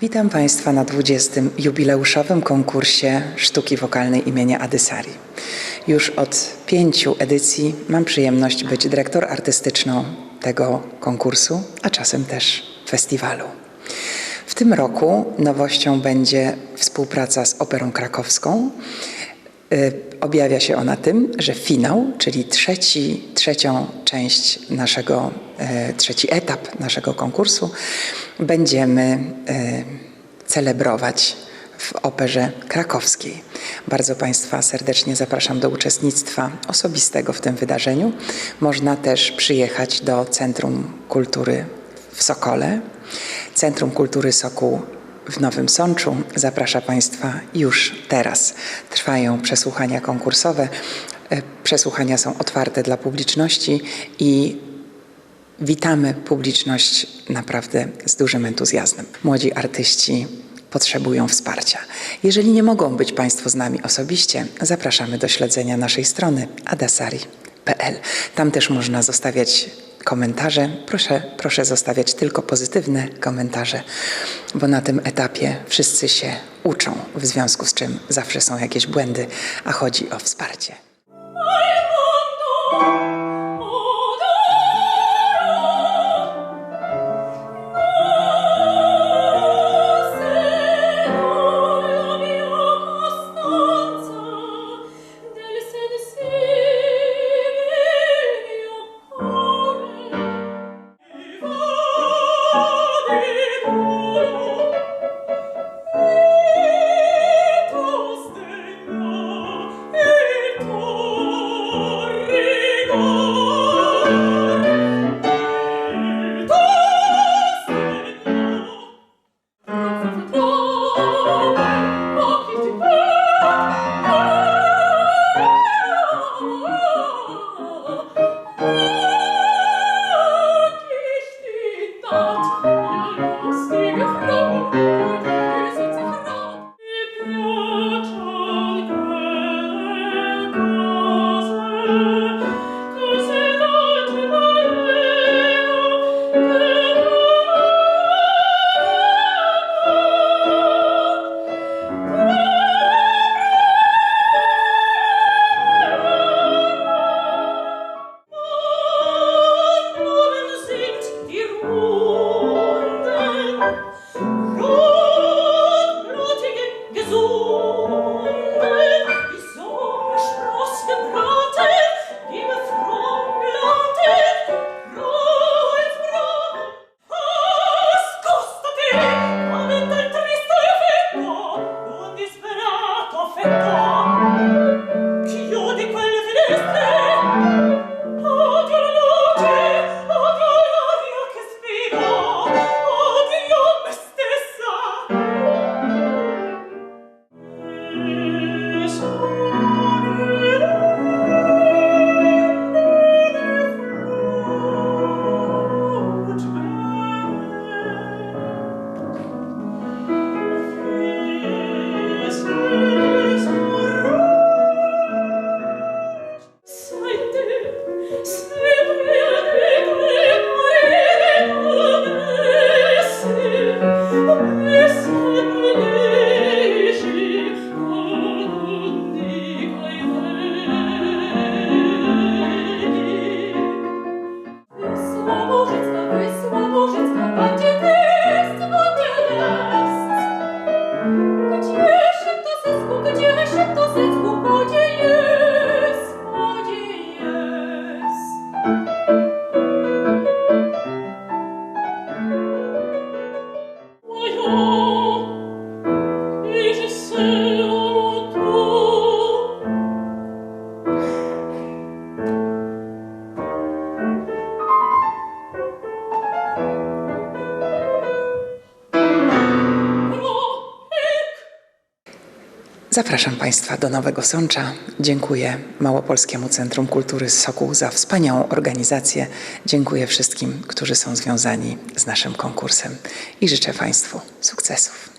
Witam Państwa na 20. jubileuszowym konkursie sztuki wokalnej imienia Adysari. Już od pięciu edycji mam przyjemność być dyrektor artystyczną tego konkursu, a czasem też festiwalu. W tym roku nowością będzie współpraca z Operą Krakowską. Y, Objawia się ona tym, że finał, czyli trzeci, trzecią część naszego, e, trzeci etap naszego konkursu będziemy e, celebrować w Operze Krakowskiej. Bardzo Państwa serdecznie zapraszam do uczestnictwa osobistego w tym wydarzeniu. Można też przyjechać do Centrum Kultury w Sokole. Centrum Kultury Sokół w Nowym Sączu zaprasza Państwa już teraz. Trwają przesłuchania konkursowe. E, Przesłuchania są otwarte dla publiczności i witamy publiczność naprawdę z dużym entuzjazmem. Młodzi artyści potrzebują wsparcia. Jeżeli nie mogą być Państwo z nami osobiście, zapraszamy do śledzenia naszej strony adasari.pl. Tam też można zostawiać komentarze. Proszę, proszę zostawiać tylko pozytywne komentarze, bo na tym etapie wszyscy się uczą, w związku z czym zawsze są jakieś błędy, a chodzi o wsparcie. Jesus. Zapraszam Państwa do Nowego Sącza. Dziękuję Małopolskiemu Centrum Kultury Sokół za wspaniałą organizację. Dziękuję wszystkim, którzy są związani z naszym konkursem i życzę Państwu sukcesów.